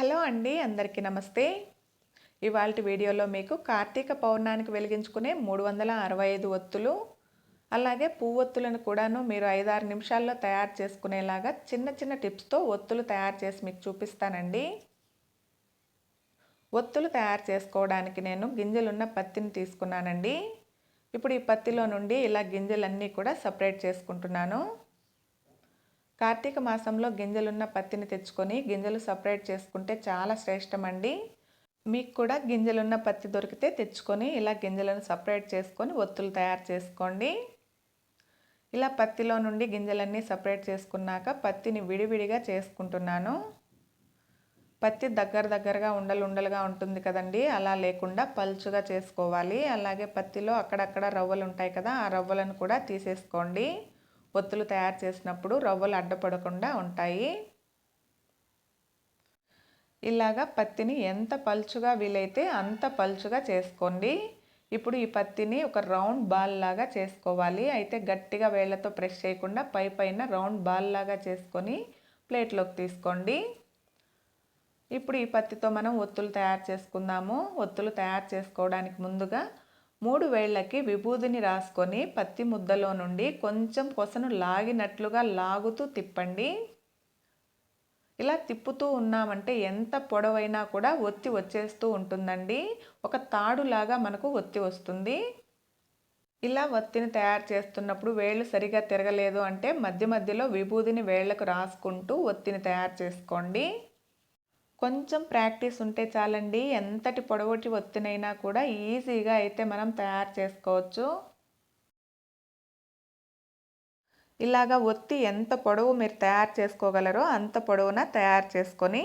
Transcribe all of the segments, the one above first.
Hello అండి అందరికీ నమస్తే. ఇవాళ వీడియోలో మీకు కార్తీక పౌర్ణానికి వెలిగించుకునే మూడు వందల అరవై ఐదు ఒత్తులు అలాగే పువ్వొత్తులను కూడాను మీరు ఐదారు నిమిషాల్లో తయారు చేసుకునేలాగా చిన్న చిన్న టిప్స్తో ఒత్తులు తయారు చేసి మీకు చూపిస్తానండి. ఒత్తులు తయారు చేసుకోవడానికి నేను గింజలున్న పత్తిని తీసుకున్నానండి. ఇప్పుడు ఈ పత్తిలో నుండి ఇలా గింజలన్నీ కూడా సపరేట్ చేసుకుంటున్నాను. కార్తీక మాసంలో గింజలున్న పత్తిని తెచ్చుకొని గింజలు సపరేట్ చేసుకుంటే చాలా శ్రేష్టమండి. మీకు కూడా గింజలున్న పత్తి దొరికితే తెచ్చుకొని ఇలా గింజలను సపరేట్ చేసుకొని ఒత్తులు తయారు చేసుకోండి. ఇలా పత్తిలో నుండి గింజలన్నీ సపరేట్ చేసుకున్నాక పత్తిని విడివిడిగా చేసుకుంటున్నాను. పత్తి దగ్గర దగ్గరగా ఉండలు ఉండలుగా ఉంటుంది కదండి అలా లేకుండా పలుచుగా చేసుకోవాలి. అలాగే పత్తిలో అక్కడక్కడ రవ్వలు ఉంటాయి కదా ఆ రవ్వలను కూడా తీసేసుకోండి. ఒత్తులు తయారు చేసినప్పుడు రవ్వలు అడ్డపడకుండా ఉంటాయి. ఇలాగా పత్తిని ఎంత పలుచుగా వీలైతే అంత పలుచుగా చేసుకోండి. ఇప్పుడు ఈ పత్తిని ఒక రౌండ్ బాల్ లాగా చేసుకోవాలి. అయితే గట్టిగా వేళ్ళతో ప్రెస్ చేయకుండా పై పైన రౌండ్ బాల్ లాగా చేసుకొని ప్లేట్లోకి తీసుకోండి. ఇప్పుడు ఈ పత్తితో మనం ఒత్తులు తయారు చేసుకుందాము. ఒత్తులు తయారు చేసుకోవడానికి ముందుగా మూడు వేళ్ళకి విభూదిని రాసుకొని పత్తి ముద్దలో నుండి కొంచెం కొసను లాగినట్లుగా లాగుతూ తిప్పండి. ఇలా తిప్పుతూ ఉన్నామంటే ఎంత పొడవైనా కూడా ఒత్తి వచ్చేస్తూ ఉంటుందండి. ఒక తాడులాగా మనకు ఒత్తి వస్తుంది. ఇలా ఒత్తిని తయారు చేస్తున్నప్పుడు వేళ్ళు సరిగా తిరగలేదు అంటే మధ్య మధ్యలో విభూదిని వేళ్ళకు రాసుకుంటూ ఒత్తిని తయారు చేసుకోండి. కొంచెం ప్రాక్టీస్ ఉంటే చాలండి. ఎంతటి పొడవటి ఒత్తినైనా కూడా ఈజీగా అయితే మనం తయారు చేసుకోవచ్చు. ఇలాగా ఒత్తి ఎంత పొడవు మీరు తయారు చేసుకోగలరో అంత పొడవున తయారు చేసుకొని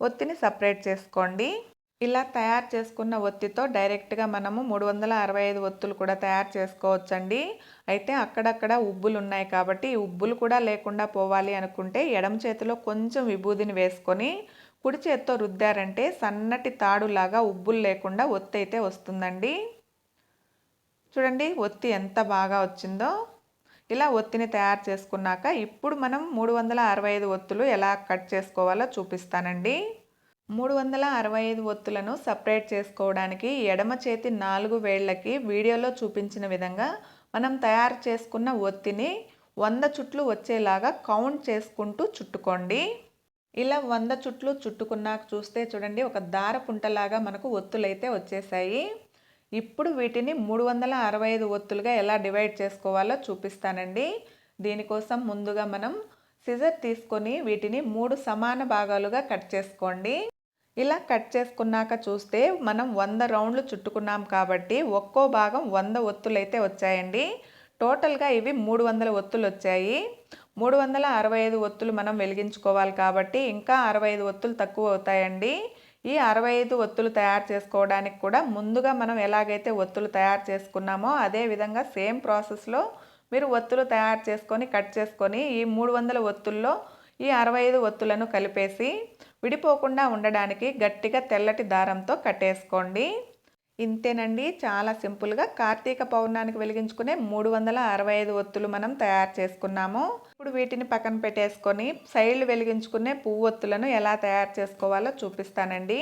ఒత్తిని సపరేట్ చేసుకోండి. ఇలా తయారు చేసుకున్న ఒత్తితో డైరెక్ట్గా మనము మూడు వందల అరవై ఐదు ఒత్తులు కూడా తయారు చేసుకోవచ్చండి. అయితే అక్కడక్కడ ఉబ్బులు ఉన్నాయి కాబట్టి ఉబ్బులు కూడా లేకుండా పోవాలి అనుకుంటే ఎడమ చేతిలో కొంచెం విభూదిని వేసుకొని కుడి చేత్తో రుద్దారంటే సన్నటి తాడులాగా ఉబ్బులు లేకుండా ఒత్తి అయితే వస్తుందండి. చూడండి ఒత్తి ఎంత బాగా వచ్చిందో. ఇలా ఒత్తిని తయారు చేసుకున్నాక ఇప్పుడు మనం మూడు వందల అరవై ఐదు ఒత్తులు ఎలా కట్ చేసుకోవాలో చూపిస్తానండి. మూడు వందల అరవై ఐదు ఒత్తులను సపరేట్ చేసుకోవడానికి ఎడమ చేతి నాలుగు వేళ్ళకి వీడియోలో చూపించిన విధంగా మనం తయారు చేసుకున్న ఒత్తిని వంద చుట్లు వచ్చేలాగా కౌంట్ చేసుకుంటూ చుట్టుకోండి. ఇలా వంద చుట్లు చుట్టుకున్నాక చూస్తే చూడండి ఒక దార పుంటలాగా మనకు ఒత్తులైతే వచ్చేసాయి. ఇప్పుడు వీటిని మూడు వందల అరవై ఐదు ఒత్తులుగా ఎలా డివైడ్ చేసుకోవాలో చూపిస్తానండి. దీనికోసం ముందుగా మనం సిజర్ తీసుకొని వీటిని మూడు సమాన భాగాలుగా కట్ చేసుకోండి. ఇలా కట్ చేసుకున్నాక చూస్తే మనం వంద రౌండ్లు చుట్టుకున్నాం కాబట్టి ఒక్కో భాగం వంద ఒత్తులైతే వచ్చాయండి. టోటల్గా ఇవి మూడు వందల ఒత్తులు వచ్చాయి మూడు వందల అరవై ఐదు ఒత్తులు మనం వెలిగించుకోవాలి కాబట్టి ఇంకా అరవై ఐదు ఒత్తులు తక్కువ అవుతాయండి. ఈ అరవై ఐదు ఒత్తులు తయారు చేసుకోవడానికి కూడా ముందుగా మనం ఎలాగైతే ఒత్తులు తయారు చేసుకున్నామో అదేవిధంగా సేమ్ ప్రాసెస్లో మీరు ఒత్తులు తయారు చేసుకొని కట్ చేసుకొని ఈ మూడు వందల ఒత్తుల్లో ఈ అరవై ఐదు ఒత్తులను కలిపేసి విడిపోకుండా ఉండడానికి గట్టిగా తెల్లటి దారంతో కట్టేసుకోండి. ఇంతేనండి. చాలా సింపుల్గా కార్తీక పౌర్ణానికి వెలిగించుకునే మూడు వందల అరవై ఐదు ఒత్తులు మనం తయారు చేసుకున్నాము. ఇప్పుడు వీటిని పక్కన పెట్టేసుకొని సైడ్లు వెలిగించుకునే పువ్వు ఒత్తులను ఎలా తయారు చేసుకోవాలో చూపిస్తానండి.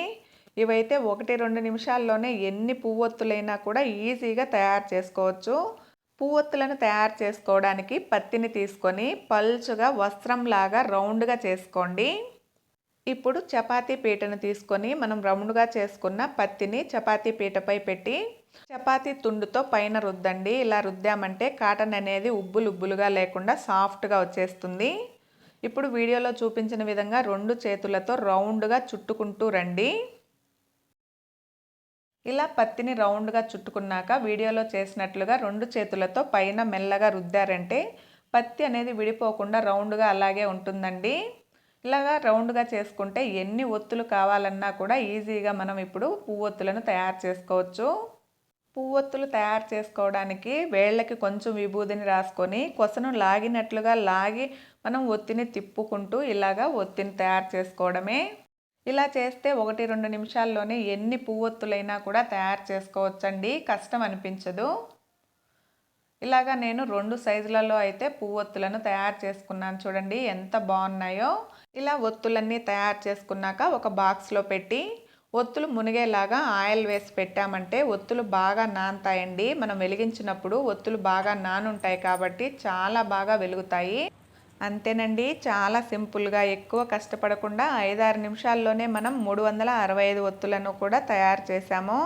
ఇవైతే ఒకటి రెండు నిమిషాల్లోనే ఎన్ని పువ్వొత్తులైనా కూడా ఈజీగా తయారు చేసుకోవచ్చు. పువ్వొత్తులను తయారు చేసుకోవడానికి పత్తిని తీసుకొని పల్చుగా వస్త్రంలాగా రౌండ్గా చేసుకోండి. ఇప్పుడు చపాతీ పీటను తీసుకొని మనం రౌండ్గా చేసుకున్న పత్తిని చపాతీ పీటపై పెట్టి చపాతీ తుండుతో పైన రుద్దండి. ఇలా రుద్దామంటే కాటన్ అనేది ఉబ్బులు ఉబ్బులుగా లేకుండా సాఫ్ట్గా వచ్చేస్తుంది. ఇప్పుడు వీడియోలో చూపించిన విధంగా రెండు చేతులతో రౌండ్గా చుట్టుకుంటూ రండి. ఇలా పత్తిని రౌండ్గా చుట్టుకున్నాక వీడియోలో చేసినట్లుగా రెండు చేతులతో పైన మెల్లగా రుద్దారంటే పత్తి అనేది విడిపోకుండా రౌండ్గా అలాగే ఉంటుందండి. ఇలాగా రౌండ్గా చేసుకుంటే ఎన్ని ఒత్తులు కావాలన్నా కూడా ఈజీగా మనం ఇప్పుడు పువ్వొత్తులను తయారు చేసుకోవచ్చు. పువ్వొత్తులు తయారు చేసుకోవడానికి వేళ్ళకి కొంచెం విభూదిని రాసుకొని కొసను లాగినట్లుగా లాగి మనం ఒత్తిని తిప్పుకుంటూ ఇలాగా ఒత్తిని తయారు చేసుకోవడమే. ఇలా చేస్తే ఒకటి రెండు నిమిషాల్లోనే ఎన్ని పువ్వొత్తులైనా కూడా తయారు చేసుకోవచ్చండి. కష్టం అనిపించదు. ఇలాగా నేను రెండు సైజులలో అయితే పువ్వొత్తులను తయారు చేసుకున్నాను చూడండి ఎంత బాగున్నాయో. ఇలా ఒత్తులన్నీ తయారు చేసుకున్నాక ఒక బాక్స్లో పెట్టి ఒత్తులు మునిగేలాగా ఆయిల్ వేసి పెట్టామంటే ఒత్తులు బాగా నానతాయండి. మనం వెలిగించినప్పుడు ఒత్తులు బాగా నానుంటాయి కాబట్టి చాలా బాగా వెలుగుతాయి. అంతేనండి చాలా సింపుల్గా ఎక్కువ కష్టపడకుండా ఐదారు నిమిషాల్లోనే మనం మూడు వందల అరవై ఐదు ఒత్తులను కూడా తయారు చేశాము.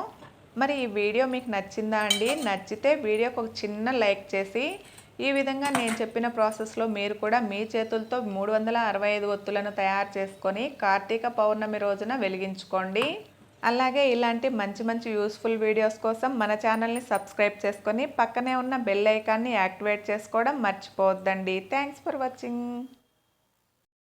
మరి ఈ వీడియో మీకు నచ్చిందా అండి? నచ్చితే వీడియోకి ఒక చిన్న లైక్ చేసి ఈ విధంగా నేను చెప్పిన ప్రాసెస్లో మీరు కూడా మీ చేతులతో మూడు వందల అరవై ఐదు ఒత్తులను తయారు చేసుకొని కార్తీక పౌర్ణమి రోజున వెలిగించుకోండి. అలాగే ఇలాంటి మంచి మంచి యూస్ఫుల్ వీడియోస్ కోసం మన ఛానల్ని సబ్స్క్రైబ్ చేసుకొని పక్కనే ఉన్న బెల్ ఐకాన్ని యాక్టివేట్ చేసుకోవడం మర్చిపోవద్దండి. Thanks for watching.